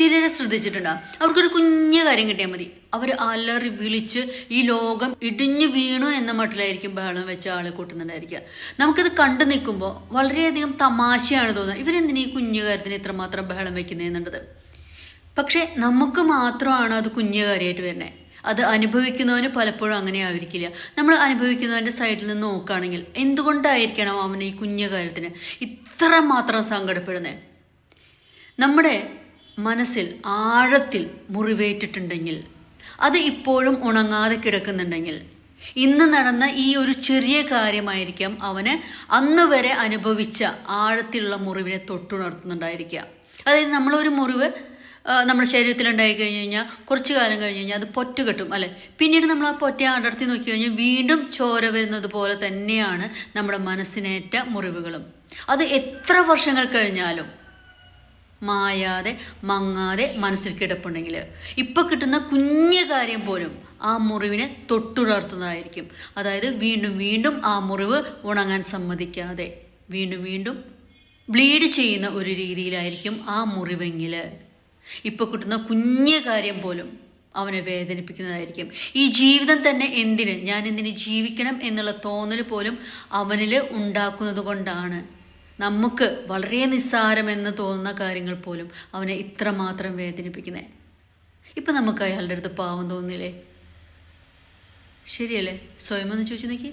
ചിലരെ ശ്രദ്ധിച്ചിട്ടുണ്ടോ അവർക്കൊരു കുഞ്ഞ കാര്യം കിട്ടിയാൽ മതി. അവർ അലറി വിളിച്ച് ഈ ലോകം ഇടിഞ്ഞു വീണു എന്ന മട്ടിലായിരിക്കും ബഹളം വെച്ച ആളെ കൂട്ടുന്നുണ്ടായിരിക്കുക. നമുക്കിത് കണ്ടു നിൽക്കുമ്പോൾ വളരെയധികം തമാശയാണ് തോന്നുന്നത് ഇവരെന്തിനാ ഈ കുഞ്ഞു കാര്യത്തിന് ഇത്രമാത്രം ബഹളം വെക്കുന്നതെന്നുള്ളത് പക്ഷേ നമുക്ക് മാത്രമാണ് അത് കുഞ്ഞു കാര്യമായിട്ട് വരുന്നത് അത് അനുഭവിക്കുന്നവന് പലപ്പോഴും അങ്ങനെ ആയിരിക്കില്ല. നമ്മൾ അനുഭവിക്കുന്നവന്റെ സൈഡിൽ നിന്ന് നോക്കുകയാണെങ്കിൽ എന്തുകൊണ്ടായിരിക്കണം അവന് ഈ കുഞ്ഞു കാര്യത്തിന് ഇത്ര മാത്രം സങ്കടപ്പെടുന്നത് നമ്മുടെ മനസ്സിൽ ആഴത്തിൽ മുറിവേറ്റിട്ടുണ്ടെങ്കിൽ അത് ഇപ്പോഴും ഉണങ്ങാതെ കിടക്കുന്നുണ്ടെങ്കിൽ ഇന്ന് നടന്ന ഈ ഒരു ചെറിയ കാര്യമായിരിക്കാം അവന് അന്ന് വരെ അനുഭവിച്ച ആഴത്തിലുള്ള മുറിവിനെ തൊട്ടുണർത്തുന്നുണ്ടായിരിക്കുക. അതായത് നമ്മളൊരു മുറിവ് നമ്മുടെ ശരീരത്തിൽ ഉണ്ടായി കഴിഞ്ഞ് കഴിഞ്ഞാൽ കുറച്ച് കാലം കഴിഞ്ഞ് കഴിഞ്ഞാൽ അത് പൊറ്റ കെട്ടും അല്ലെ? പിന്നീട് നമ്മൾ ആ പൊറ്റ അടർത്തി നോക്കി കഴിഞ്ഞാൽ വീണ്ടും ചോര വരുന്നത് പോലെ തന്നെയാണ് നമ്മുടെ മനസ്സിനേറ്റ മുറിവുകളും. അത് എത്ര വർഷങ്ങൾ കഴിഞ്ഞാലും മായാതെ മങ്ങാതെ മനസ്സിൽ കിടപ്പുണ്ടെങ്കിൽ ഇപ്പം കിട്ടുന്ന കുഞ്ഞു കാര്യം പോലും ആ മുറിവിനെ തൊട്ടുണർത്തുന്നതായിരിക്കും അതായത് വീണ്ടും വീണ്ടും ആ മുറിവ് ഉണങ്ങാൻ സമ്മതിക്കാതെ വീണ്ടും വീണ്ടും ബ്ലീഡ് ചെയ്യുന്ന ഒരു രീതിയിലായിരിക്കും ആ മുറിവെങ്കിൽ. ഇപ്പോൾ കിട്ടുന്ന കുഞ്ഞു കാര്യം പോലും അവനെ വേദനിപ്പിക്കുന്നതായിരിക്കും. ഈ ജീവിതം തന്നെ എന്തിന്? ഞാൻ എന്തിന് ജീവിക്കണം എന്നുള്ള തോന്നൽ പോലും അവനിൽ ഉണ്ടാക്കുന്നത് കൊണ്ടാണ്. നമുക്ക് വളരെ നിസ്സാരമെന്ന് തോന്നുന്ന കാര്യങ്ങൾ പോലും അവനെ ഇത്രമാത്രം വേദനിപ്പിക്കുന്നത് ഇപ്പം നമുക്ക് അയാളുടെ അടുത്ത് പാവം തോന്നില്ലേ? ശരിയല്ലേ? സ്വയം ഒന്ന് ചോദിച്ചു നോക്കി.